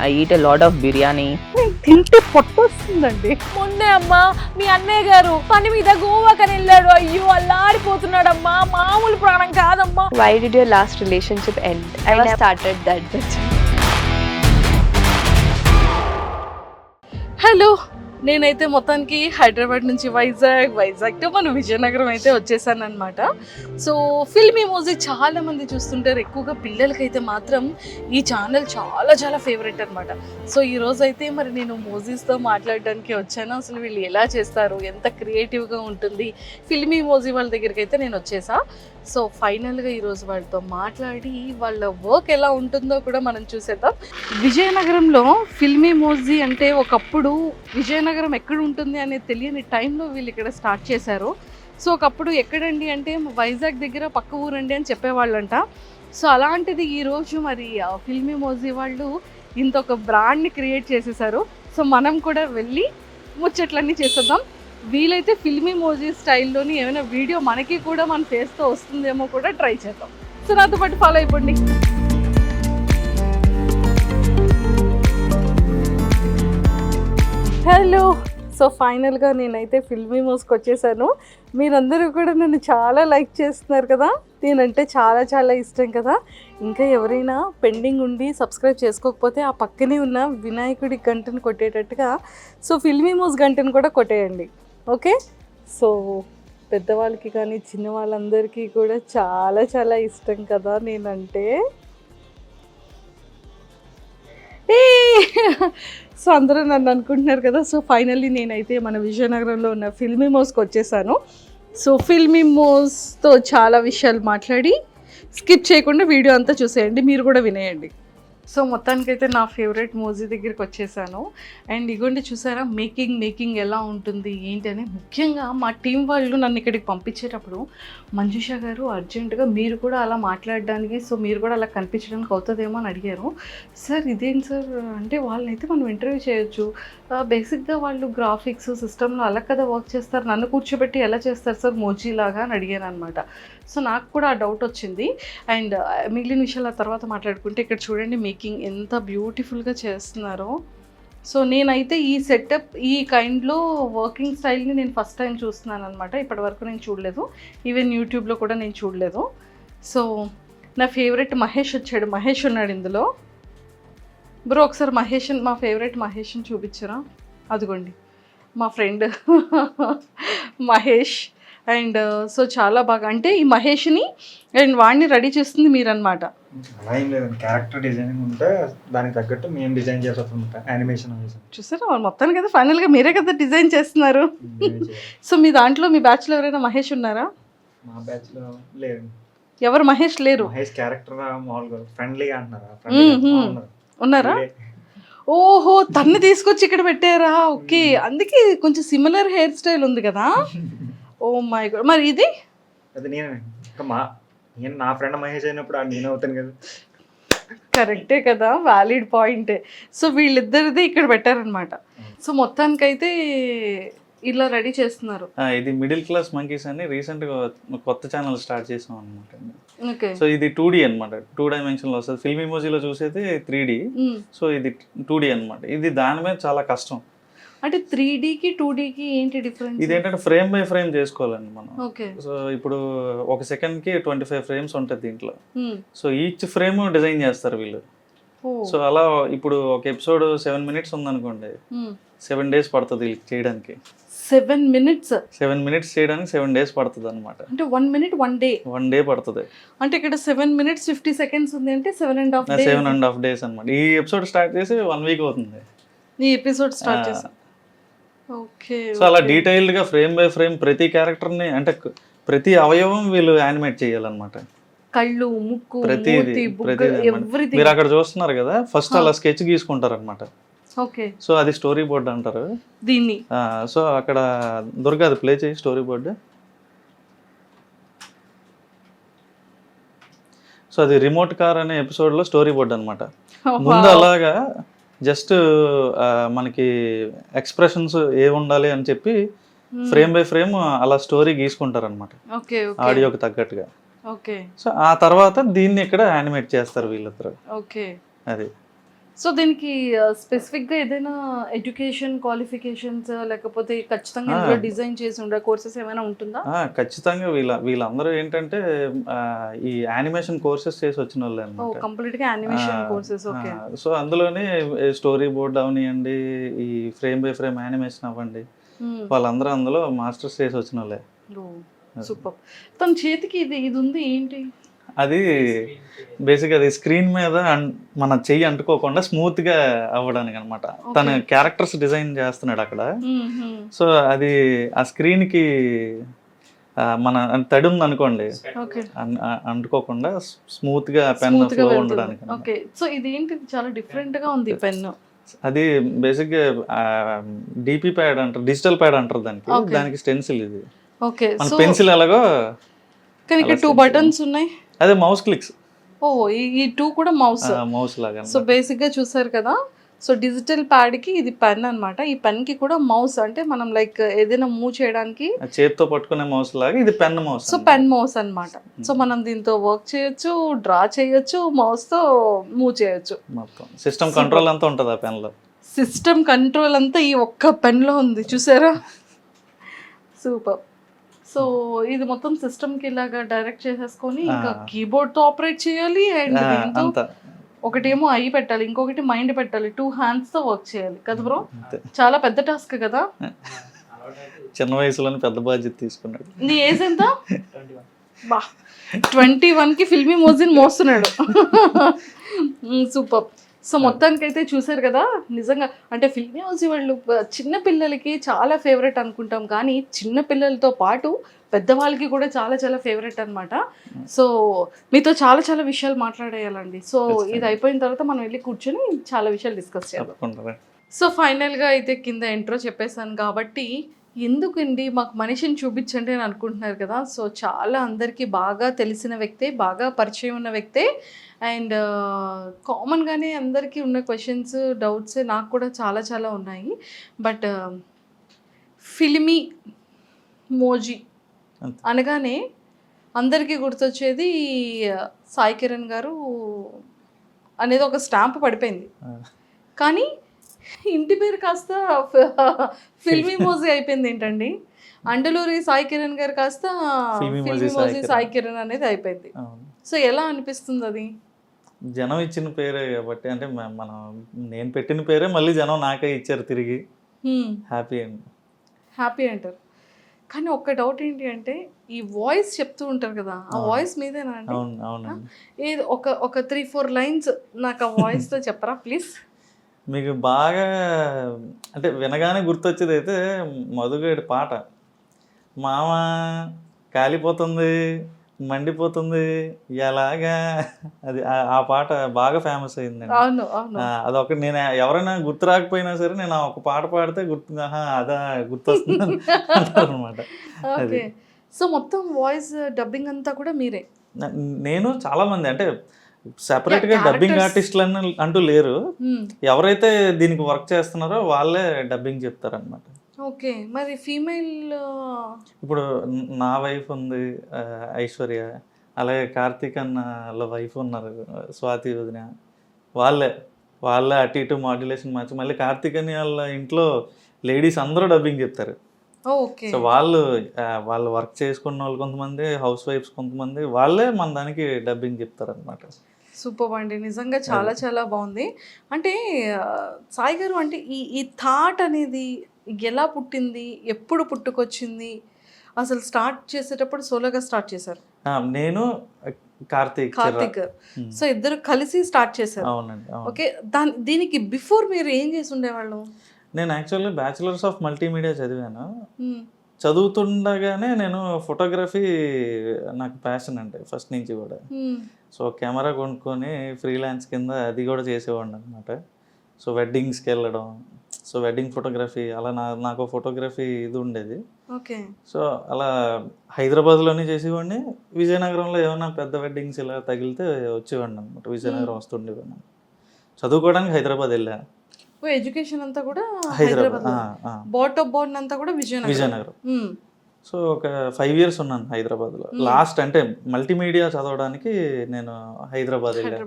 I eat lot of biryani తింటే పొట్టు వస్తుందండి మొన్నే అమ్మా మీ అన్నయ్య గారు పని మీద గోవాకని వెళ్ళాడు. అయ్యో అల్లాడిపోతున్నాడు అమ్మా మామూలు ప్రాణం కాదమ్మా. Why did your last relationship end I have started that hello నేనైతే మొత్తానికి హైదరాబాద్ నుంచి వైజాగ్ వైజాగ్ టు మన విజయనగరం అయితే వచ్చేసాను అనమాట సో ఫిల్మీ మ్యూజిక్ చాలా మంది చూస్తుంటారు. ఎక్కువగా పిల్లలకైతే మాత్రం ఈ ఛానల్ చాలా చాలా ఫేవరెట్ అనమాట సో ఈ రోజు అయితే మరి నేను మోజీస్తో మాట్లాడడానికి వచ్చాను. అసలు వీళ్ళు ఎలా చేస్తారు? ఎంత క్రియేటివ్గా ఉంటుంది? ఫిల్మీ మోజీ వాళ్ళ దగ్గరికి అయితే నేను వచ్చేసా. సో ఫైనల్గా ఈరోజు వాళ్ళతో మాట్లాడి వాళ్ళ వర్క్ ఎలా ఉంటుందో కూడా మనం చూసేద్దాం. విజయనగరంలో ఫిల్మీ మోజీ అంటే ఒకప్పుడు విజయనగరం ఎక్కడ ఉంటుంది అనేది తెలియని టైంలో వీళ్ళు ఇక్కడ స్టార్ట్ చేశారు. సో ఒకప్పుడు ఎక్కడండి అంటే వైజాగ్ దగ్గర పక్క ఊరండి అని చెప్పేవాళ్ళంట. సో అలాంటిది ఈరోజు మరి ఫిల్మీ మోజీ వాళ్ళు ఇంత ఒక బ్రాండ్ని క్రియేట్ చేసేసారు. సో మనం కూడా వెళ్ళి ముచ్చట్లన్నీ చేసేద్దాం. వీలైతే ఫిల్మీ మోజీ స్టైల్లోని ఏమైనా వీడియో మనకి కూడా మన ఫేస్తో వస్తుందేమో కూడా ట్రై చేద్దాం. సో నాతో పాటు ఫాలో అయిపోండి. హలో సో ఫైనల్గా నేనైతే ఫిల్మీ మోస్కి వచ్చేసాను. మీరందరూ కూడా నన్ను చాలా లైక్ చేస్తున్నారు కదా. నేనంటే చాలా చాలా ఇష్టం కదా. ఇంకా ఎవరైనా పెండింగ్ ఉండి సబ్స్క్రైబ్ చేసుకోకపోతే ఆ పక్కనే ఉన్న వినాయకుడి గంటను కొట్టేటట్టుగా సో ఫిల్మీ మోస్ గంటను కూడా కొట్టేయండి. ఓకే? సో పెద్దవాళ్ళకి కానీ చిన్న వాళ్ళందరికీ కూడా చాలా చాలా ఇష్టం కదా నేనంటే. సో అందరూ నన్ను అనుకుంటున్నారు కదా సో ఫైనల్లీ నేనైతే మన విజయనగరంలో ఉన్న ఫిల్మీ మోస్కి వచ్చేసాను. సో ఫిల్మీ మోస్తో చాలా విషయాలు మాట్లాడి స్కిప్ చేయకుండా వీడియో అంతా చూసేయండి మీరు కూడా వినేయండి. సో మొత్తానికైతే నా ఫేవరెట్ మోజీ దగ్గరికి వచ్చేసాను. అండ్ ఇగోండి చూసారా మేకింగ్ మేకింగ్ ఎలా ఉంటుంది ఏంటి అని ముఖ్యంగా మా టీం వాళ్ళు నన్ను ఇక్కడికి పంపించేటప్పుడు మంజుష గారు అర్జెంటుగా మీరు కూడా అలా మాట్లాడడానికి సో మీరు కూడా అలా కనిపించడానికి అవుతుందేమో అని అడిగారు. సార్ ఇదేంటి సార్? అంటే వాళ్ళైతే మనం ఇంటర్వ్యూ చేయొచ్చు. బేసిక్గా వాళ్ళు గ్రాఫిక్స్ సిస్టంలో అలా కదా వర్క్ చేస్తారు. నన్ను కూర్చోబెట్టి ఎలా చేస్తారు సార్ మోజీ లాగా అని అడిగాను అనమాట సో నాకు కూడా ఆ డౌట్ వచ్చింది. అండ్ uh, మిగిలిన విషయాల తర్వాత మాట్లాడుకుంటే ఇక్కడ చూడండి మేకింగ్ ఎంత బ్యూటిఫుల్గా చేస్తున్నారో. సో నేనైతే ఈ సెటప్ ఈ కైండ్లో వర్కింగ్ స్టైల్ని నేను ఫస్ట్ టైం చూస్తున్నాను అనమాట ఇప్పటి వరకు నేను చూడలేదు. ఈవెన్ యూట్యూబ్లో కూడా నేను చూడలేదు. సో నా ఫేవరెట్ మహేష్ వచ్చాడు. మహేష్ ఉన్నాడు ఇందులో. బ్రో ఒకసారి మహేష్ మా ఫేవరెట్ మహేష్ని చూపించరా? అదిగోండి. మా ఫ్రెండ్ మహేష్. అండ్ సో చాలా బాగా అంటే ఈ మహేష్ని అండ్ వాడిని రెడీ చేస్తుంది అలా ఏం లేదండి. క్యారెక్టర్ డిజైనింగ్ ఉంటే దానికి తగ్గట్టు మేము డిజైన్ యానిమేషన్ చూసారా? మొత్తానికి కదా ఫైనల్గా మీరే కదా డిజైన్ చేస్తున్నారు. సో మీ దాంట్లో మీ బ్యాచ్లో ఎవరైనా మహేష్ ఉన్నారా? మా బ్యాచ్లో లేదు ఎవరు? మహేష్ లేరు. మహేష్ క్యారెక్టర్ మామూలుగా ఫ్రెండ్లీగా అంటున్నారా. ఉన్నారా? ఓహో తన్ని తీసుకొచ్చి ఇక్కడ పెట్టారా? ఓకే. అందుకే కొంచెం సిమిలర్ హెయిర్ స్టైల్ ఉంది కదా. Oh my God. మరి ఇది? అది నేనే. ఇంకా మా నేను నా ఫ్రెండ్ మహేష్ అయినప్పుడు ఆ నేను అవుతాను కదా. కరెక్టే కదా వ్యాలిడ్ పాయింటే. సో వీళ్ళిద్దరిది ఇక్కడ పెట్టారనమాట. సో మొత్తానికైతే ఇలా రెడీ చేస్తున్నారు. ఆ, ఇది మిడిల్ క్లాస్ మంకీస్ అని రీసెంట్గా కొత్త ఛానల్ స్టార్ట్ చేసాం అనమాట ఓకే. సో ఇది టూ డి అనమాట టూ డైమెన్షన్లో వస్తుంది. ఫిల్మ్ ఇమోజీలో చూసేది త్రీ డి. సో ఇది టూ డి అనమాట ఇది దాని మీద చాలా కష్టం. అంటే త్రీ డీకి టూ డీకి ఏంటి డిఫరెన్స్ ఇది ఏంటంటే ఫ్రేమ్ బై ఫ్రేమ్ చేసుకోవాలండి మనం. ఓకే. సో ఇప్పుడు ఒక సెకండ్కి ట్వంటీ ఫైవ్ ఫ్రేమ్స్ ఉంటుంది దీంట్లో. సో ఈచ్ ఫ్రేమ్ డిజైన్ చేస్తారు వీళ్ళు. సో అలా ఇప్పుడు ఒక ఎపిసోడ్ సెవెన్ మినిట్స్ ఉందనుకోండి. సెవెన్ డేస్ పడుతుంది వీళ్ళకి చేయడానికి. సెవెన్ మినిట్స్ సెవెన్ మినిట్స్ చేయడానికి సెవెన్ డేస్ పడుతుంది అనమాట అంటే one minute one day one day పడుతుంది. అంటే ఇక్కడ సెవెన్ మినిట్స్ ఫిఫ్టీ సెకండ్స్ ఉంది అంటే seven and half seven and half days అనమాట ఈ ఎపిసోడ్ స్టార్ట్ చేసి వన్ వీక్ అవుతుంది. ఈ ఎపిసోడ్ స్టార్ట్. చేసి. సో అలా డీటెయిల్డ్గా ఫ్రేమ్ బై ఫ్రేమ్ ప్రతి క్యారెక్టర్ని అంటే ప్రతి అవయవం వీళ్ళు యానిమేట్ చేయాలన్నమాట. కళ్ళు ముక్కు ప్రతిది ప్రతిది. మీరు అక్కడ చూస్తున్నారు కదా ఫస్ట్ అలా స్కెచ్ గీసుకుంటారు అనమాట ఓకే. సో అది స్టోరీ బోర్డ్ అంటారు. దీన్ని. సో అక్కడ దుర్గా అది ప్లే చేయి స్టోరీ బోర్డు. సో అది రిమోట్ కార్ అనే ఎపిసోడ్లో స్టోరీ బోర్డ్ అనమాట ముందు అలాగా జస్ట్ మనకి ఎక్స్ప్రెషన్స్ ఏ ఉండాలి అని చెప్పి ఫ్రేమ్ బై ఫ్రేమ్ అలా స్టోరీ గీసుకుంటారు అనమాట ఆడియోకి తగ్గట్టుగా. ఓకే. సో ఆ తర్వాత దీన్ని ఇక్కడ యానిమేట్ చేస్తారు వీళ్ళిద్దరు. ఓకే. అది. సో దీనికి స్పెసిఫిక్గా ఏదైనా ఎడ్యుకేషన్ క్వాలిఫికేషన్స్ లేకపోతే ఖచ్చితంగా. డిజైన్ చేసి ఉండే కోర్సెస్ ఏమైనా ఉంటుందా? ఖచ్చితంగా వీళ్ళ వీళ్ళందరూ ఏంటంటే ఈ యానిమేషన్ కోర్సెస్ చేసి వచ్చిన వాళ్ళే అనమాట కంప్లీట్గా యానిమేషన్ కోర్సెస్ ఓకే సో అందులోనే స్టోరీ బోర్డ్ అవనివ్వండి ఈ ఫ్రేమ్ బై ఫ్రేమ్ యానిమేషన్ అవ్వండి. వాళ్ళందరూ అందులో మాస్టర్స్ చేసి వచ్చిన వాళ్ళే. సూపర్. తన చేతికి ఇది ఇది ఉంది ఏంటి? అది బేసిక్ అది స్క్రీన్ మీద మన చెయ్యి అంటుకోకుండా స్మూత్గా అవ్వడానికి అనమాట తన క్యారెక్టర్స్ డిజైన్ చేస్తున్నాడు అక్కడ. సో అది ఆ స్క్రీన్కి మన తడి ఉంది అనుకోండి అంటుకోకుండా స్మూత్గా పెన్ ఫ్లో ఉండడానికి. ఓకే. సో ఇది ఏంటి చాలా డిఫరెంట్గా ఉంది పెన్ అది బేసిక్గా డిపి ప్యాడ్ అంటారు డిజిటల్ ప్యాడ్ అంటారు దానికి. దానికి స్టెన్సిల్ ఇది. ఓకే. పెన్సిల్ ఎలాగో కానీ ఇక్కడ టూ. బటన్స్ ఉన్నాయి. అదే మౌస్ క్లిక్స్ ఓ ఈ- టూ కూడా మౌస్ మౌస్ లాగా సో బేసిక్గా చూసారు కదా? సో డిజిటల్ ప్యాడ్కి ఇది పెన్ అన్నమాట. ఈ పెన్కి కూడా మౌస్ అంటే మనం లైక్ ఏదైనా మూవ్ చేయడానికి చేతితో పట్టుకునే మౌస్ లాగా ఇది pen mouse so pen mouse అన్నమాట. సో మనం దీంతో వర్క్ చేయొచ్చు డ్రా చేయొచ్చు మౌస్తో మూవ్ చేయొచ్చు. మొత్తం. సిస్టమ్ కంట్రోల్ అంతా ఉంటుంది ఆ పెన్లో సిస్టమ్ కంట్రోల్ అంతా ఈ ఒక్క పెన్లో ఉంది. చూసారా? సూపర్ సో ఇది మొత్తం సిస్టమ్కి ఇలాగా డైరెక్ట్ చేసేసుకొని ఇంకా. కీబోర్డ్తో ఆపరేట్ చేయాలి అండ్ దీంతో అంతా. ఒకటేమో ఐ పెట్టాలి ఇంకొకటి మైండ్ పెట్టాలి టూ హ్యాండ్స్తో వర్క్ చేయాలి. కదా బ్రో చాలా పెద్ద టాస్క్ కదా? చిన్న వయసులోనే పెద్ద బాధ్యత తీసుకున్నాడు. నీ ఏజ్ ఎంత? బా. ట్వంటీ వన్కి ఫిల్మీ మోజిన్ మోస్తున్నాడు. సూపర్. సో మొత్తానికైతే చూసారు కదా నిజంగా అంటే ఫిల్మీ మోజీ వాళ్ళు చిన్న పిల్లలకి చాలా ఫేవరెట్ అనుకుంటాం. కానీ చిన్న పిల్లలతో పాటు పెద్దవాళ్ళకి కూడా చాలా చాలా ఫేవరెట్ అన్నమాట. సో మీతో చాలా చాలా విషయాలు మాట్లాడేయాలండి. సో ఇది అయిపోయిన తర్వాత మనం వెళ్ళి కూర్చొని చాలా విషయాలు డిస్కస్ తప్పకుండా సో ఫైనల్గా అయితే కింద ఇంట్రో చెప్పేశాను కాబట్టి ఎందుకండి మాకు మనిషిని చూపించండి అని అనుకుంటున్నారు కదా. సో చాలా అందరికీ బాగా తెలిసిన వ్యక్తే బాగా పరిచయం ఉన్న వ్యక్తే అండ్ కామన్గానే అందరికీ ఉన్న క్వశ్చన్స్ డౌట్స్ నాకు కూడా చాలా చాలా ఉన్నాయి బట్ ఫిలిమీ మోజీ. అనగానే అందరికీ గుర్తొచ్చేది సాయి కిరణ్ గారు అనేది ఒక స్టాంప్ పడిపోయింది. కానీ ఇంటి పేరు కాస్త ఫిల్మీ మోజీ అయిపోయింది ఏంటండి అండలూరి సాయి కిరణ్ గారు కాస్త ఫిల్మీ మోజీ సాయి కిరణ్. అనేది అయిపోయింది. సో ఎలా అనిపిస్తుంది అది జనం ఇచ్చిన పేరే కాబట్టి అంటే మనం నేను పెట్టిన పేరే మళ్ళీ జనం నాకే ఇచ్చారు తిరిగి. హ్యాపీ అండి. హ్యాపీ అంటారు. కానీ ఒక్క డౌట్ ఏంటి అంటే ఈ వాయిస్ చెప్తూ ఉంటారు కదా ఆ. వాయిస్ మీదేనా అండి? ఏది ఒక ఒక త్రీ ఫోర్ లైన్స్ నాకు ఆ వాయిస్తో చెప్పరా ప్లీజ్ మీకు బాగా అంటే వినగానే గుర్తొచ్చేది అయితే మధుగేడి పాట. మామ కాలిపోతుంది. మండిపోతుంది. ఎలాగా? అది ఆ- పాట బాగా ఫేమస్ అయిందండి. అవును అదొక నేను ఎవరైనా గుర్తు రాకపోయినా సరే నేను ఒక పాట పాడితే గుర్తు అదా గుర్తొస్తుంది అంటారు అనమాట ఓకే. సో మొత్తం వాయిస్ డబ్బింగ్ అంతా కూడా మీరే? నేను చాలా మంది అంటే సెపరేట్గా డబ్బింగ్. ఆర్టిస్టులు అని అంటూ లేరు. Hmm. ఎవరైతే దీనికి వర్క్ చేస్తున్నారో వాళ్ళే డబ్బింగ్ చెప్తారనమాట ఓకే. మరి ఫీమేల్ ఇప్పుడు న- వైఫ్ ఉంది ఐశ్వర్య. అలాగే కార్తీక్ అన్న వాళ్ళ వైఫ్ ఉన్నారు స్వాతి వదిన. వాళ్ళే. వాళ్ళే అటు ఇటు మాడ్యులేషన్ మార్చి మళ్ళీ కార్తీక్ అని వాళ్ళ ఇంట్లో లేడీస్ అందరూ డబ్బింగ్ చెప్తారు. ఓకే. సో వాళ్ళు వాళ్ళు వర్క్ చేసుకున్న వాళ్ళు కొంతమంది హౌస్ వైఫ్స్ కొంతమంది వాళ్ళే మన దానికి డబ్బింగ్ చెప్తారు అనమాట సూపర్ అండి. నిజంగా చాలా చాలా బాగుంది. అంటే సాయి గారు అంటే ఈ ఈ థాట్ అనేది ఎలా పుట్టింది? ఎప్పుడు పుట్టుకొచ్చింది? అసలు స్టార్ట్ చేసేటప్పుడు సోలోగా స్టార్ట్ చేశారు. నేను కార్తీక్. కార్తిక్. గారు. సో ఇద్దరు కలిసి స్టార్ట్ చేశారు. అవునండి అవును. ఓకే దాని దీనికి బిఫోర్ మీరు ఏం చేసి ఉండేవాళ్ళు? నేను యాక్చువల్లీ బ్యాచిలర్స్ ఆఫ్ మల్టీమీడియా చదివాను. చదువుతుండగానే నేను ఫోటోగ్రఫీ నాకు ప్యాషన్ అంటే ఫస్ట్ నుంచి కూడా. సో కెమెరా కొనుక్కొని ఫ్రీలాన్స్ కింద అది కూడా చేసేవాడిని అనమాట సో వెడ్డింగ్స్కి వెళ్ళడం సో వెడ్డింగ్ ఫోటోగ్రఫీ అలా నా నాకు ఫోటోగ్రఫీ ఇది ఉండేది. ఓకే. సో అలా హైదరాబాద్లోనే చేసేవాడిని. విజయనగరంలో ఏమైనా పెద్ద వెడ్డింగ్స్ ఇలా తగిలితే వచ్చేవాడిని అనమాట విజయనగరం వస్తుండేవాడిని. చదువుకోవడానికి హైదరాబాద్ వెళ్ళా. ఓ ఎడ్యుకేషన్ అంతా కూడా హైదరాబాద్ బాట్ ఆఫ్ బోర్న్ అంతా కూడా విజయనగరం? విజయనగరం. సో ఒక ఫైవ్ ఇయర్స్ ఉన్నాను హైదరాబాద్లో. లాస్ట్ అంటే మల్టీమీడియా చదవడానికి నేను హైదరాబాద్ వెళ్ళాను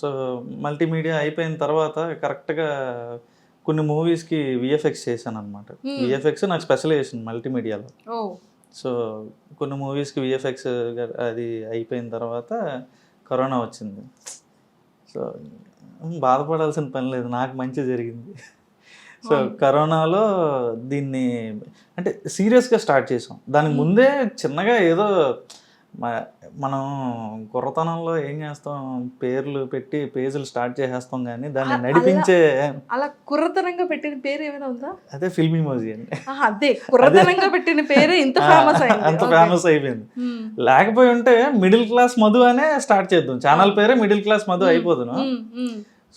సో మల్టీమీడియా అయిపోయిన తర్వాత కరెక్ట్గా కొన్ని మూవీస్కి విఎఫ్ఎక్స్ చేశాను అనమాట విఎఫ్ఎక్స్ నాకు స్పెషలైజేషన్ మల్టీమీడియాలో. సో కొన్ని మూవీస్కి విఎఫ్ఎక్స్ అది అయిపోయిన తర్వాత కరోనా వచ్చింది. సో బాధపడాల్సిన పని లేదు నాకు మంచి జరిగింది. సో కరోనాలో దీన్ని అంటే సీరియస్గా స్టార్ట్ చేసాం. దానికి ముందే చిన్నగా ఏదో మనం కుర్రతనంలో ఏం చేస్తాం? పేర్లు పెట్టి పేజీలు స్టార్ట్ చేసేస్తాం కానీ దాన్ని నడిపించే అలా కుర్రతనంగా పెట్టిన పేరు ఏమైనా ఉందా? అదే ఫిల్మీ మోజీ అండి. అదే. కుర్రతనంగా పెట్టిన పేరే ఇంత ఫేమస్ అయింది. అంత. ఫేమస్ అయిపోయింది. లేకపోయి ఉంటే మిడిల్ క్లాస్ మధు అనే స్టార్ట్ చేద్దాం. ఛానల్ పేరే మిడిల్ క్లాస్ మధు అయిపోదును.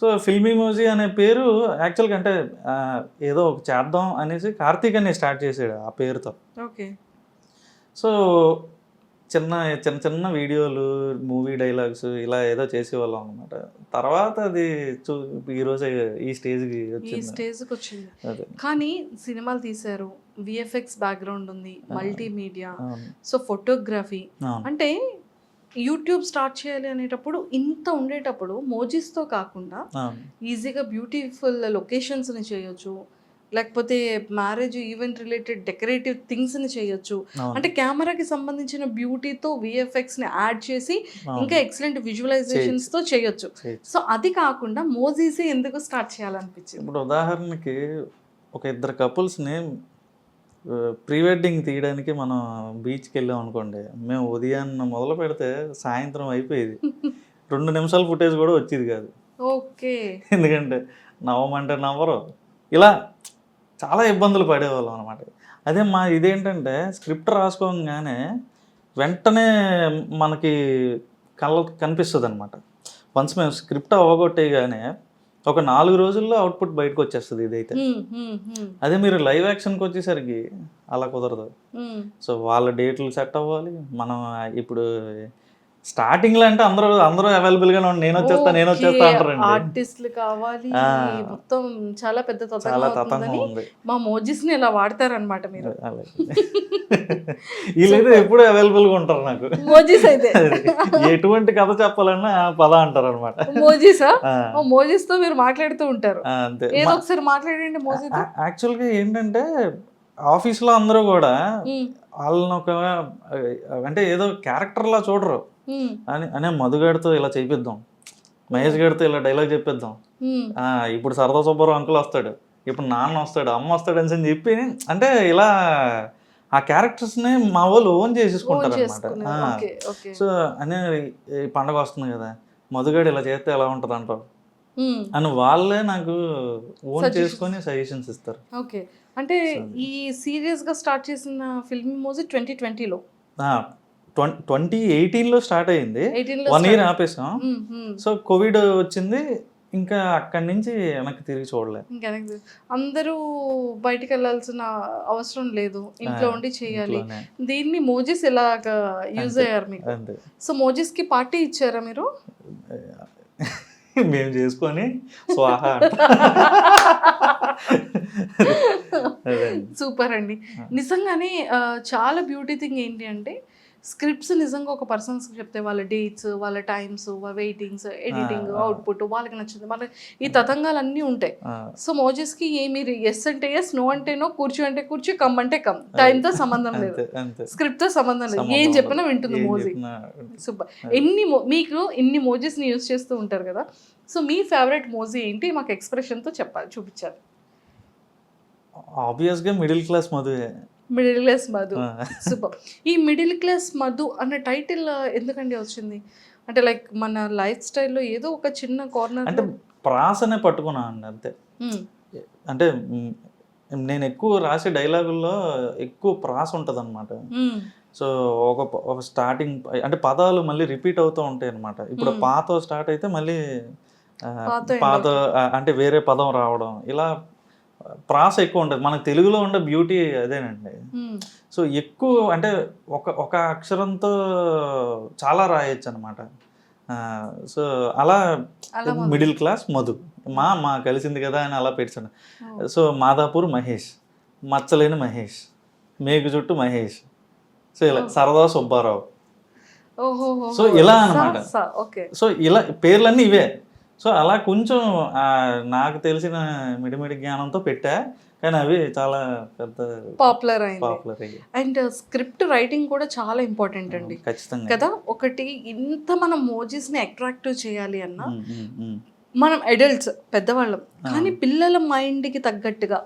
సో ఫిల్మీ మోజీ అనే పేరు యాక్చువల్గా అంటే ఏదో ఒక చేద్దాం అనేసి కార్తీక్ అనే స్టార్ట్ చేసాడు ఆ పేరుతో. ఓకే సో చిన్న చిన్న చిన్న వీడియోలు మూవీ డైలాగ్స్ ఇలా ఏదో చేసేవాళ్ళం అనమాట తర్వాత అది చూ ఈరోజు ఈ స్టేజ్కి ఈ స్టేజ్కి వచ్చింది. కానీ సినిమాలు తీశారు. విఎఫ్ఎక్స్ బ్యాక్గ్రౌండ్ ఉంది మల్టీమీడియా సో ఫోటోగ్రఫీ అంటే యూట్యూబ్ స్టార్ట్ చేయాలి అనేటప్పుడు ఇంత ఉండేటప్పుడు మోజీస్తో కాకుండా ఈజీగా బ్యూటిఫుల్ లొకేషన్స్ని చేయొచ్చు. లేకపోతే మ్యారేజ్ ఈవెంట్ రిలేటెడ్ డెకరేటివ్ థింగ్స్ని చేయొచ్చు. అంటే కెమెరాకి సంబంధించిన బ్యూటీతో విఎఫ్ఎక్స్ని యాడ్ చేసి. ఇంకా ఎక్సలెంట్ విజువలైజేషన్స్తో చేయొచ్చు. సో అది కాకుండా మోజీసే ఎందుకు స్టార్ట్ చేయాలనిపించింది? ఇప్పుడు ఉదాహరణకి ఒక ఇద్దరు కపుల్స్ని ప్రీ వెడ్డింగ్ తీయడానికి మనం బీచ్కి వెళ్ళాం అనుకోండి. మేము ఉదయాన్న మొదలు పెడితే సాయంత్రం అయిపోయేది. రెండు నిమిషాల ఫుటేజ్ కూడా వచ్చేది కాదు. ఓకే. ఎందుకంటే నవ్వమంటే నవ్వరు. ఇలా చాలా ఇబ్బందులు పడేవాళ్ళం అనమాట అదే మా ఇదేంటంటే స్క్రిప్ట్ రాసుకోగానే వెంటనే మనకి కళ్ళ కనిపిస్తుంది అనమాట వన్స్ మేము స్క్రిప్ట్ అవ్వగొట్టేగానే ఒక నాలుగు రోజుల్లో అవుట్పుట్ బయటకు వచ్చేస్తుంది ఇదైతే అదే మీరు లైవ్ యాక్షన్కి వచ్చేసరికి అలా కుదరదు. సో వాళ్ళ డేట్లు సెట్ అవ్వాలి. మనం ఇప్పుడు స్టార్టింగ్లో అంటే అందరూ అందరూ అవైలబుల్గానే ఉండి నేను వచ్చేస్తా నేను వచ్చేస్తా అంటారండి. ఆర్టిస్టులు కావాలి. మొత్తం చాలా పెద్ద చాలా తతంగం ఉంది. మా మోజీస్ని ఇలా వాడతారనమాట మీరు. వీళ్ళైతే ఎప్పుడు అవైలబుల్గా ఉంటారు నాకు. మోజీస్ అయితే. ఎటువంటి కథ చెప్పాలన్నా పద అంటారు అనమాట మోజీసా మోజీస్తో మీరు మాట్లాడుతూ ఉంటారు. అంతే. ఏదో ఒకసారి మాట్లాడండి మోజీతో. యాక్చువల్గా ఏంటంటే ఆఫీస్లో అందరూ కూడా వాళ్ళని ఒక అంటే ఏదో క్యారెక్టర్ లా చూడరు. అని అనే మధుగాడితో ఇలా చేపిద్దాం. మహేష్ గారితో ఇలా డైలాగ్ చెప్పిద్దాం. ఇప్పుడు సరదా సుబ్బారావు అంకుల్ వస్తాడు. ఇప్పుడు నాన్న వస్తాడు అమ్మ వస్తాడు అని చెప్పి అంటే ఇలా ఆ క్యారెక్టర్స్ని మా వాళ్ళు ఓన్ చేసేసుకుంటారు. అనమాట సో అనే ఈ పండగ వస్తుంది కదా మధుగాడు ఇలా చేస్తే ఎలా ఉంటుంది ఉమ్, అని వాళ్ళే నాకు ఓన్. చేసుకొని సజెషన్స్ ఇస్తారు. ఓకే. అంటే ఈ సీరియస్గా స్టార్ట్ చేసిన ఫిల్మ్ మోజీ ట్వంటీ ట్వంటీలో ట్వంటీ ఎయిటీన్లో స్టార్ట్ అయింది వన్ ఇయర్ ఆపేసాం. సో కోవిడ్ వచ్చింది. ఇంకా అక్కడి నుంచి వెనక్కి తిరిగి చూడలే. ఇంకా నాకు అందరూ బయటికి వెళ్ళాల్సిన అవసరం లేదు. ఇంట్లో ఉండి చేయాలి. దీన్ని మోజీస్ ఎలాగా యూజ్ అయ్యారు మీకు? సో మోజీస్కి పార్టీ ఇచ్చారా మీరు? మేము చేసుకొని స్వాహ. సూపర్ అండి. నిజంగానే చాలా బ్యూటీ థింగ్ ఏంటి అంటే స్క్రిప్ట్స్ నిజంగా ఒక పర్సన్స్ చెప్తే వాళ్ళ డేట్స్ వాళ్ళ టైమ్స్ వాళ్ళ వెయిటింగ్స్ ఎడిటింగ్. అవుట్పుట్ వాళ్ళకి నచ్చింది. వాళ్ళ ఈ తతంగాలు అన్నీ ఉంటాయి సో మోజెస్కి ఏమి ఎస్ అంటే ఎస్ నో అంటే నో కూర్చో అంటే కూర్చో కమ్ అంటే కమ్ టైంతో సంబంధం లేదు. స్క్రిప్ట్తో సంబంధం లేదు. ఏం. చెప్పినా వింటుంది ఏం మోజీ. సూపర్. ఎన్ని మీకు ఇన్ని మోజీస్ని యూజ్ చేస్తూ ఉంటారు కదా? సో మీ ఫేవరెట్ మోజీ ఏంటి? మాకు ఎక్స్ప్రెషన్తో చెప్పాలి చూపించాలి. ఆబ్వియస్గా middle class మధువే. Middle class Madhu. Super ఈ మిడిల్ క్లాస్ మధు అన్న టైటిల్ ఎందుకండి వచ్చింది? అంటే లైక్ మన లైఫ్ స్టైల్లో ఏదో ఒక చిన్న కార్నర్ అంటే ప్రాసనే పట్టుకున్నా అండి అంతే. అంటే మ్, నేను ఎక్కువ రాసే డైలాగుల్లో ఎక్కువ ప్రాస ఉంటుంది అనమాట సో ఒక ప- ఒక స్టార్టింగ్ అంటే పదాలు మళ్ళీ రిపీట్ అవుతూ ఉంటాయి అనమాట ఇప్పుడు Hmm. పాత స్టార్ట్ అయితే మళ్ళీ పాత అంటే వేరే పదం రావడం ఇలా ప్రాస ఎక్కువ ఉంటుంది. మనకు తెలుగులో ఉండే బ్యూటీ అదేనండి. సో ఎక్కువ అంటే ఒక ఒక అక్షరంతో చాలా రాయొచ్చు అనమాట సో అలా మిడిల్ క్లాస్ మధు. మా మా కలిసింది కదా అని అలా పెట్టాను సో మాదాపూర్ మహేష్ మచ్చలేని మహేష్ మేకు చుట్టూ మహేష్. సో ఇలా సరదా సుబ్బారావు. సో ఇలా అన్నమాట. ఓకే. సో ఇలా పేర్లన్నీ ఇవే. సో అలా కొంచెం నాకు తెలిసిన మిడిమిడి జ్ఞానంతో పెట్టా. కానీ అవి చాలా పెద్ద పాపులర్ అయింది. పాపులర్ అండ్ స్క్రిప్ట్ రైటింగ్ కూడా చాలా ఇంపార్టెంట్ అండి. ఖచ్చితంగా. కదా ఒకటి ఇంత మనం మోజీస్ని అట్రాక్టివ్ చేయాలి అన్నా మనం అడల్ట్స్ పెద్దవాళ్ళం. కానీ పిల్లల మైండ్కి తగ్గట్టుగా.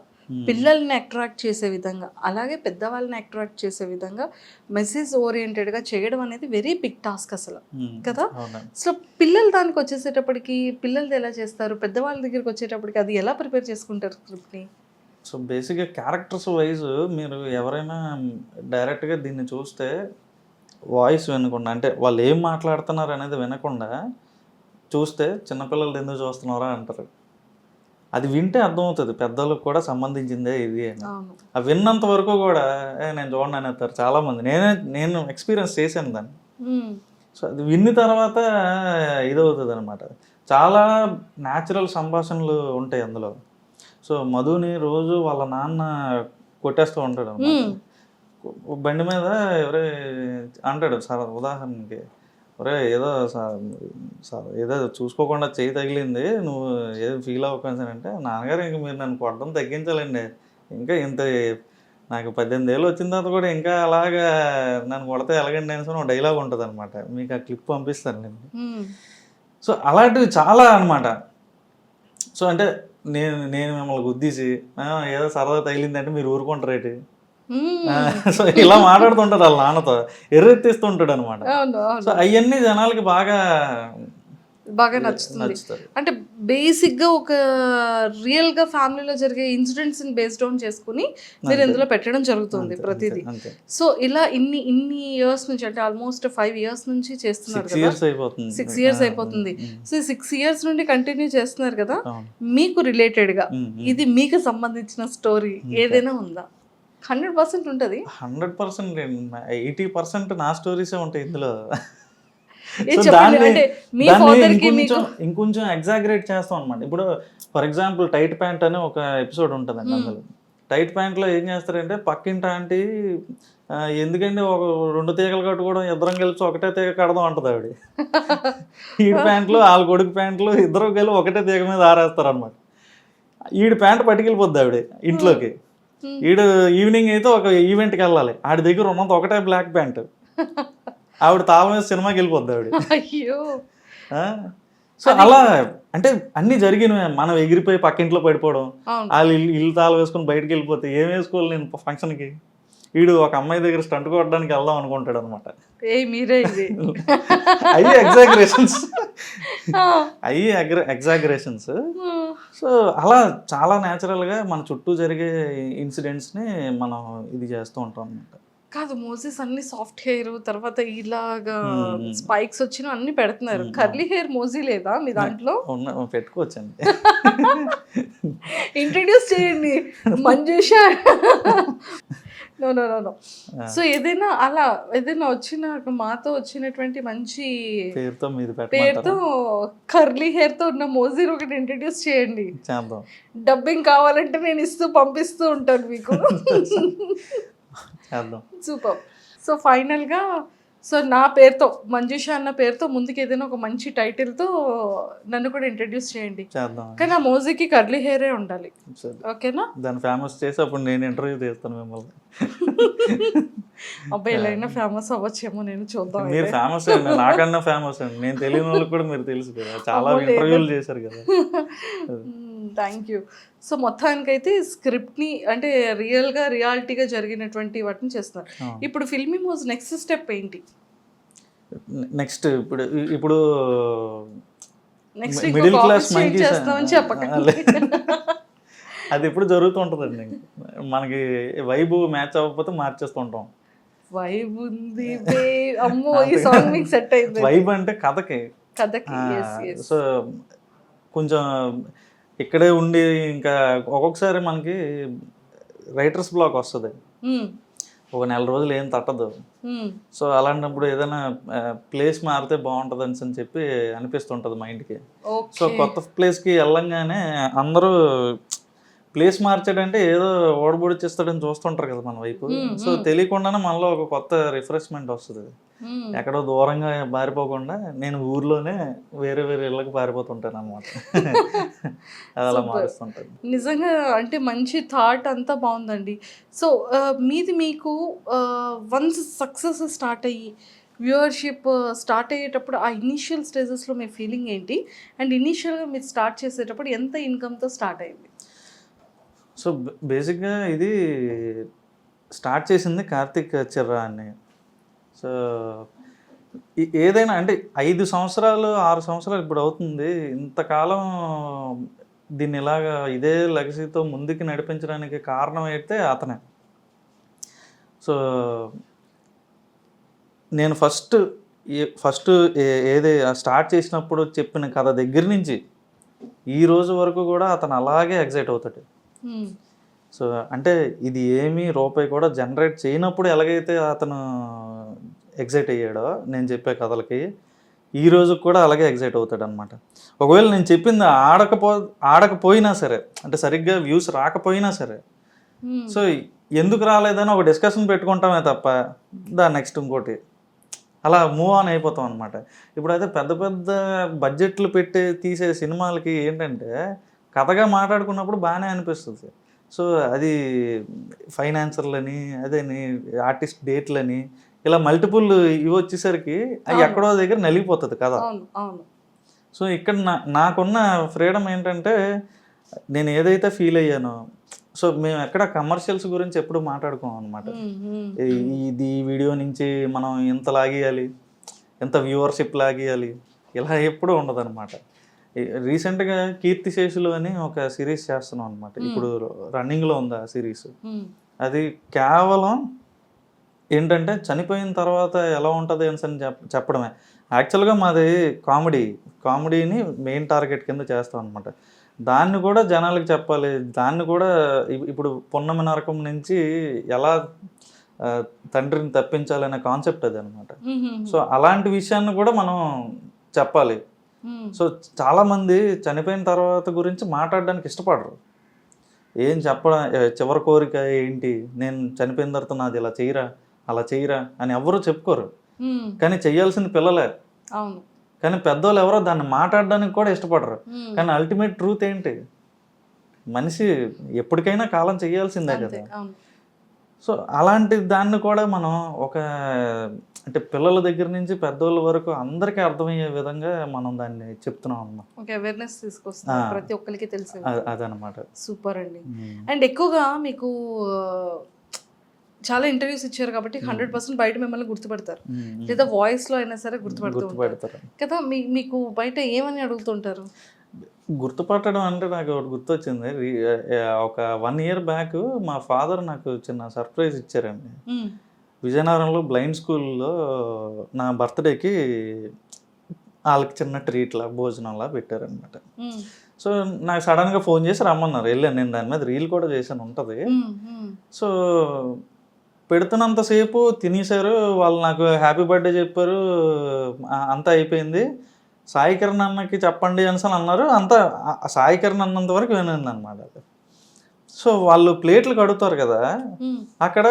పిల్లల్ని అట్రాక్ట్ చేసే విధంగా అలాగే పెద్దవాళ్ళని అట్రాక్ట్ చేసే విధంగా మెసేజ్ ఓరియంటెడ్గా చేయడం అనేది వెరీ బిగ్ టాస్క్ అసలు. ఉమ్, కదా? సో పిల్లలు దానికి వచ్చేసేటప్పటికి పిల్లలది ఎలా చేస్తారు? పెద్దవాళ్ళ దగ్గరికి వచ్చేటప్పటికి అది ఎలా ప్రిపేర్ చేసుకుంటారు స్క్రిప్ట్ని సో బేసిక్గా క్యారెక్టర్స్ వైజ్ మీరు ఎవరైనా డైరెక్ట్గా దీన్ని చూస్తే వాయిస్ వినకుండా అంటే వాళ్ళు ఏం మాట్లాడుతున్నారు అనేది వినకుండా చూస్తే చిన్నపిల్లలు ఎందుకు చూస్తున్నారా అంటారు. అది వింటే అర్థమవుతుంది. పెద్దలకు కూడా సంబంధించిందే ఇది అని. ఆ విన్నంత వరకు కూడా "ఏ, నేను చూడండి అనేస్తారు చాలామంది. నేనే నేను ఎక్స్పీరియన్స్ చేశాను దాన్ని. సో అది విన్న తర్వాత ఇదవుతుంది అనమాట చాలా న్యాచురల్ సంభాషణలు ఉంటాయి అందులో. సో మధుని రోజు వాళ్ళ నాన్న కొట్టేస్తూ ఉంటాడు బండి మీద ఎవరే అంటాడు సార్ ఉదాహరణకి. ఒరే ఏదో ఏదో చూసుకోకుండా చేయి తగిలింది నువ్వు ఏదో ఫీల్ అవ్వకుండా అంటే నాన్నగారు ఇంక మీరు నన్ను కొట్టడం తగ్గించాలండి ఇంకా ఇంత నాకు పద్దెనిమిది ఏళ్ళు వచ్చిన తర్వాత కూడా ఇంకా అలాగా నన్ను కొడితే ఎలాగండి అనేసి ఒక డైలాగ్ ఉంటుంది అనమాట మీకు ఆ క్లిప్ పంపిస్తాను నేను. సో అలాంటివి చాలా అన్నమాట సో అంటే నేను నేను మిమ్మల్ని గుద్దీసి "ఆ, ఏదో సరదా తగిలిందంటే మీరు ఊరుకుంటారేటి. సో ఇలా మాట్లాడుతుంటాడు వాళ్ళ నాన్నతో. ఎర్రెత్తిస్తుంటాడు అనమాట సో అవన్నీ జనాలకి బాగా బాగా నచ్చుతుంది. అంటే బేసిక్గా ఒక రియల్గా ఫ్యామిలీలో జరిగే ఇన్సిడెంట్స్ని బేస్డ్ ఆన్ చేసుకుని మీరు ఇందులో పెట్టడం జరుగుతుంది ప్రతిదీ. సో ఇలా ఇన్ని ఇన్ని ఇయర్స్ నుంచి అంటే ఆల్మోస్ట్ ఫైవ్ ఇయర్స్ నుంచి చేస్తున్నారు కదా? ఇయర్స్ అయిపోతుంది. సిక్స్ ఇయర్స్ అయిపోతుంది. సో సిక్స్ ఇయర్స్ నుండి కంటిన్యూ చేస్తున్నారు కదా. మీకు రిలేటెడ్గా. ఇది మీకు సంబంధించిన స్టోరీ ఏదైనా ఉందా? హండ్రెడ్ పర్సెంట్ ఉంటుంది. హండ్రెడ్ పర్సెంట్ ఎయిటీ పర్సెంట్ నా స్టోరీసే ఉంటాయి ఇందులో. ఇంకొంచెం ఎగ్జాగరేట్ చేస్తాం అనమాట ఇప్పుడు ఫర్ ఎగ్జాంపుల్ టైట్ ప్యాంట్ అని ఒక ఎపిసోడ్ ఉంటుందండి అందులో. టైట్ ప్యాంట్లో ఏం చేస్తారంటే పక్కింటి ఆంటీ ఆ, ఎందుకంటే ఒక రెండు తీగలు కట్టుకోవడం ఇద్దరం కలిసి ఒకటే తీగ కడదాం అంటది ఆవిడ. ఈడి ప్యాంట్లు వాళ్ళ కొడుకు ప్యాంట్లు ఇద్దరు కలిసి ఒకటే తీగ మీద ఆరేస్తారు అనమాట ఈడి ప్యాంట్ పట్టుకెళ్ళిపోద్ది ఆవిడ ఇంట్లోకి. ఈడు ఈవినింగ్ అయితే ఒక ఈవెంట్కి వెళ్ళాలి. ఆడి దగ్గర ఉన్నంత ఒకటే బ్లాక్ ప్యాంట్ ఆవిడ తాళం మీద సినిమాకి వెళ్ళిపోద్ది ఆవిడ. అయ్యో? సో అలా అంటే అన్ని జరిగినవే. మనం ఎగిరిపోయి పక్కింట్లో పడిపోవడం వాళ్ళు ఇల్లు ఇల్లు తాళం వేసుకొని బయటకు వెళ్ళిపోతే ఏం వేసుకోవాలి నేను ఫంక్షన్కి? వీడు ఒక అమ్మాయి దగ్గర స్టంట్ కొట్టడానికి వెళ్దాం అనుకుంటాడు అనమాట అవి ఎగ్జాగరేషన్స్ అవి ఎగ్జాగరేషన్స్ సో అలా చాలా న్యాచురల్గా మన చుట్టూ జరిగే ఇన్సిడెంట్స్ని మనం ఇది చేస్తూ ఉంటాం అనమాట కాదు మోసెస్ అన్ని సాఫ్ట్ హెయిర్ తర్వాత ఇలాగా. స్పైక్స్ వచ్చిన అన్ని పెడుతున్నారు. కర్లీ హెయిర్ మోజీ లేదా మీ దాంట్లో? ఉన్న పెట్టుకోవచ్చండి. ఇంట్రడ్యూస్ చేయండి. Manjusha. No no no no so ఏదైనా అలా ఏదైనా వచ్చిన మాతో వచ్చినటువంటి మంచి పేరుతో పేరుతో కర్లీ హెయిర్తో ఉన్న మోజీని ఒకటి ఇంట్రడ్యూస్ చేయండి. డబ్బింగ్ కావాలంటే నేను ఇస్తూ పంపిస్తూ ఉంటాను మీకు. సూపర్ సో ఫైనల్గా సో నా పేరుతో మంజుష అన్న పేరుతో ముందుకు ఏదైనా ఒక మంచి టైటిల్తో నన్ను కూడా ఇంట్రడ్యూస్ చేయండి. కానీ ఆ మోజీకి కర్లీ హెయిరే ఉండాలి. సరే. ఓకేనా? దాన్ని ఫేమస్ చేసి అప్పుడు నేను ఇంటర్వ్యూ తీస్తాను మిమ్మల్ని. అబ్బాయి ఎలా అయినా ఫేమస్ అవ్వచ్చేమో నేను చూద్దాం మీరు. ఫేమస్ అండి నాకన్నా ఫేమస్ అండి. నేను తెలియని వాళ్ళకి కూడా మీరు తెలుసు కదా చాలా. ఇంటర్వ్యూలు చేశారు కదా. థ్యాంక్ యూ సో మొత్తానికైతే స్క్రిప్ట్ని అంటే రియల్గా రియాలిటీగా జరిగినటువంటి వాటిని చేస్తున్నారు. ఇప్పుడు ఫిల్మీ మోజ్ నెక్స్ట్ స్టెప్ ఏంటి? నెక్స్ట్ ఇప్పుడు ఇప్పుడు నెక్స్ట్ మిడిల్ క్లాస్ మంచి చేస్తామని చెప్పకండి. అది. ఎప్పుడు జరుగుతూ ఉంటుందండి. మనకి వైబు మ్యాచ్ అవ్వకపోతే మార్చేస్తూ ఉంటాం వైబ్ ఉంది. అమ్మో ఈ సాంగ్ మీకు సెట్ అయింది వైబ్ అంటే కథకి. కథకి. సో కొంచెం ఇక్కడే ఉండి ఇంకా ఒక్కొక్కసారి మనకి రైటర్స్ బ్లాక్ వస్తుంది. ఒక నెల రోజులు ఏం తట్టదు. సో అలాంటప్పుడు ఏదైనా ప్లేస్ మారితే బాగుంటుంది అని చెప్పి అనిపిస్తుంటుంది మైండ్కి. సో కొత్త ప్లేస్కి వెళ్ళంగానే అందరూ ప్లేస్ మార్చాడంటే ఏదో ఓడబొడిచేస్తాడని చూస్తుంటారు కదా మన వైపు. సో. తెలియకుండానే మనలో ఒక కొత్త రిఫ్రెష్మెంట్ వస్తుంది. ఎక్కడో దూరంగా పారిపోకుండా నేను ఊర్లోనే వేరే వేరే ఇళ్ళకి పారిపోతుంటాను అనమాట అది అలా. మారుస్తుంటాను నిజంగా అంటే మంచి థాట్ అంతా బాగుందండి. సో మీది మీకు వన్స్ సక్సెస్ స్టార్ట్ అయ్యి వ్యూవర్షిప్ స్టార్ట్ అయ్యేటప్పుడు ఆ ఇనీషియల్ స్టేజెస్లో మీ ఫీలింగ్ ఏంటి? అండ్ ఇనీషియల్గా మీరు స్టార్ట్ చేసేటప్పుడు ఎంత ఇన్కమ్తో స్టార్ట్ అయింది? సో బేసిక్గా ఇది స్టార్ట్ చేసింది కార్తిక్ చిర్రా అని. సో ఏదైనా అంటే ఐదు సంవత్సరాలు ఆరు సంవత్సరాలు ఇప్పుడు అవుతుంది. ఇంతకాలం దీన్ని ఇలాగా ఇదే లెగసీతో ముందుకు నడిపించడానికి కారణం అయితే అతనే. సో నేను ఫస్ట్ ఫస్ట్ ఏది స్టార్ట్ చేసినప్పుడు చెప్పిన కథ దగ్గర నుంచి ఈ రోజు వరకు కూడా అతను అలాగే ఎగ్జైట్ అవుతాడు. సో అంటే ఇది ఏమీ రూపాయి కూడా జనరేట్ చేయనప్పుడు ఎలాగైతే అతను ఎగ్జైట్ అయ్యాడో నేను చెప్పే కథలకి ఈ రోజు కూడా అలాగే ఎగ్జైట్ అవుతాడు అనమాట ఒకవేళ నేను చెప్పింది ఆడకపో ఆడకపోయినా సరే అంటే సరిగ్గా వ్యూస్ రాకపోయినా సరే సో ఎందుకు రాలేదని ఒక డిస్కషన్ పెట్టుకుంటామే తప్ప దా నెక్స్ట్ ఇంకోటి. అలా మూవ్ ఆన్ అయిపోతాం అనమాట ఇప్పుడైతే పెద్ద పెద్ద బడ్జెట్లు పెట్టి తీసే సినిమాలకి ఏంటంటే కథగా మాట్లాడుకున్నప్పుడు బాగానే అనిపిస్తుంది. సో అది ఫైనాన్సర్లని అదేని ఆర్టిస్ట్ డేట్లని ఇలా మల్టిపుల్ ఇవి వచ్చేసరికి అవును. ఎక్కడో దగ్గర నలిగిపోతుంది అవును సో ఇక్కడ నా నాకున్న ఫ్రీడమ్ ఏంటంటే నేను ఏదైతే ఫీల్ అయ్యానో సో మేము ఎక్కడ కమర్షియల్స్ గురించి ఎప్పుడు మాట్లాడుకోం అనమాట. ఇది వీడియో నుంచి మనం ఎంత లాగేయాలి ఎంత వ్యూవర్షిప్ లాగేయాలి ఇలా ఎప్పుడూ ఉండదు అనమాట రీసెంట్గా కీర్తిశేషులు అని ఒక సిరీస్ చేస్తున్నాం అనమాట ఇప్పుడు రన్నింగ్లో ఉంది ఆ సిరీస్. అది కేవలం ఏంటంటే చనిపోయిన తర్వాత ఎలా ఉంటుంది అని చెప్ చెప్పడమే. యాక్చువల్గా మాది కామెడీ. కామెడీని మెయిన్ టార్గెట్ కింద చేస్తాం అనమాట దాన్ని కూడా జనాలకు చెప్పాలి. దాన్ని కూడా ఇప్- ఇప్పుడు పున్నమి నరకం నుంచి ఎలా తండ్రిని తప్పించాలనే కాన్సెప్ట్ అది అనమాట. సో అలాంటి విషయాన్ని కూడా మనం చెప్పాలి. సో చాలామంది చనిపోయిన తర్వాత గురించి మాట్లాడడానికి ఇష్టపడరు. ఏం చెప్పడం చివరి కోరిక ఏంటి? నేను చనిపోయిన తర్వాత నాది ఇలా చేయరా? అలా చేయరా అని ఎవరు చెప్పుకోరు. కానీ చెయ్యాల్సింది పిల్లలే. అవును. కానీ పెద్దోళ్ళు ఎవరో దాన్ని మాట్లాడడానికి కూడా ఇష్టపడరు. కానీ అల్టిమేట్ ట్రూత్ ఏంటి? మనిషి ఎప్పటికైనా కాలం చేయాల్సిందే కదా. సో అలాంటి దాన్ని కూడా మనం ఒక అంటే పిల్లల దగ్గర నుంచి పెద్దోళ్ళ వరకు అందరికీ అర్థమయ్యే విధంగా మనం దాన్ని చెప్తున్నాం అన్నమాట. ఓకే అవేర్నెస్ తీసుకొస్తున్నారు ఆ. ప్రతి ఒక్కరికి తెలిసే అదనమాట సూపర్ అండి. అండ్ ఎక్కువగా మీకు చాలా ఇంటర్వ్యూస్ ఇచ్చారు కాబట్టి హండ్రెడ్ పర్సెంట్ బయట మిమ్మల్ని గుర్తుపడతారు. లేదా వాయిస్లో అయినా సరే గుర్తుపెడతారు. కదా మీ మీకు బయట ఏమని అడుగుతుంటారు? గుర్తుపట్టడం అంటే నాకు ఒకటి గుర్తొచ్చింది. ఒక వన్ ఇయర్ బ్యాక్ మా ఫాదర్ నాకు చిన్న సర్ప్రైజ్ ఇచ్చారండి. విజయనగరంలో బ్లైండ్ స్కూల్లో నా బర్త్డేకి వాళ్ళకి చిన్న ట్రీట్లా భోజనంలా పెట్టారనమాట. సో నాకు సడన్గా ఫోన్ చేసి రమ్మన్నారు. వెళ్ళాను నేను దాని మీద రీల్ కూడా చేశాను ఉంటుంది. సో పెడుతున్నంతసేపు తినేశారు. వాళ్ళు నాకు హ్యాపీ బర్త్డే చెప్పారు. అంతా అయిపోయింది. సాయి కిరణ్ అన్నకి చెప్పండి అని అన్నారు. అంతా సాయి కిరణ్ అన్నంత వరకు వినింది అనమాట సో వాళ్ళు ప్లేట్లు కడుగుతారు కదా. అక్కడ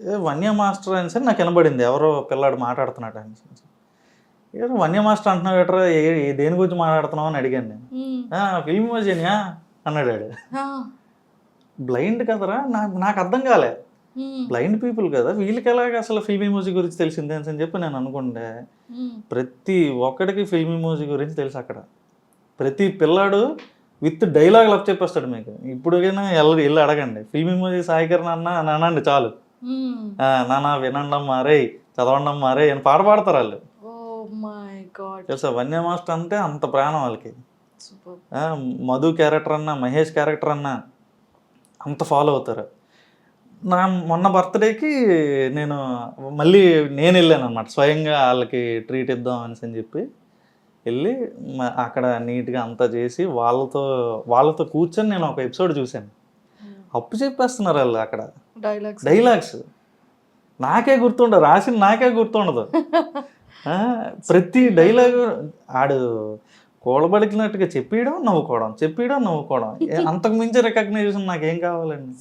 ఏ వన్య మాస్టర్ అని సరే నాకు వినబడింది. ఎవరో పిల్లాడు మాట్లాడుతున్నాడు అని ఏదో వన్య మాస్టర్ అంటున్నావు ఎట్రా దేని గురించి మాట్లాడుతున్నావు అని అడిగాను నేను. ఫిల్మ్ మోజనియా అన్నాడు. బ్లైండ్ కదరా? నాకు నాకు అర్థం కాలే. బ్లైండ్ పీపుల్ కదా? వీళ్ళకి ఎలాగ అసలు ఫిల్మీ మ్యూజిక్ గురించి తెలిసిందే అని చెప్పి నేను అనుకుంటే. ప్రతి ఒక్కడికి ఫిల్మీ మ్యూజిక్ గురించి తెలుసు అక్కడ. ప్రతి పిల్లాడు విత్ డైలాగ్ లవ్ చెప్పేస్తాడు మీకు. ఇప్పుడుకైనా వెళ్ళి వెళ్ళి అడగండి. ఫిల్మీ మ్యూజిక్ సాయికరణ అన్న అని అనండి చాలు. నాన్న వినండం మారే చదవండం మారే అని పాట పాడతారు వాళ్ళు. గాడ్ తెలుసా? వన్య మాస్టర్ అంటే అంత ప్రాణం వాళ్ళకి. మధు క్యారెక్టర్ అన్న మహేష్ క్యారెక్టర్ అన్న. అంత ఫాలో అవుతారు. నా మొన్న బర్త్డేకి నేను మళ్ళీ నేను వెళ్ళాను అనమాట స్వయంగా వాళ్ళకి ట్రీట్ ఇద్దాం అనేసి అని చెప్పి వెళ్ళి అక్కడ నీట్గా అంతా చేసి వాళ్ళతో వాళ్ళతో కూర్చొని నేను ఒక ఎపిసోడ్ చూశాను. అప్పు చెప్పేస్తున్నారు వాళ్ళు అక్కడ. డైలాగ్స్ డైలాగ్స్ నాకే గుర్తుండదు. రాసిన నాకే గుర్తుండదు. ప్రతి డైలాగు ఆడు కూడబడికినట్టుగా చెప్పేయడం నవ్వుకోవడం చెప్పేయడం నవ్వుకోవడం. అంతకు మించి రికగ్నైజేషన్ నాకేం కావాలండి?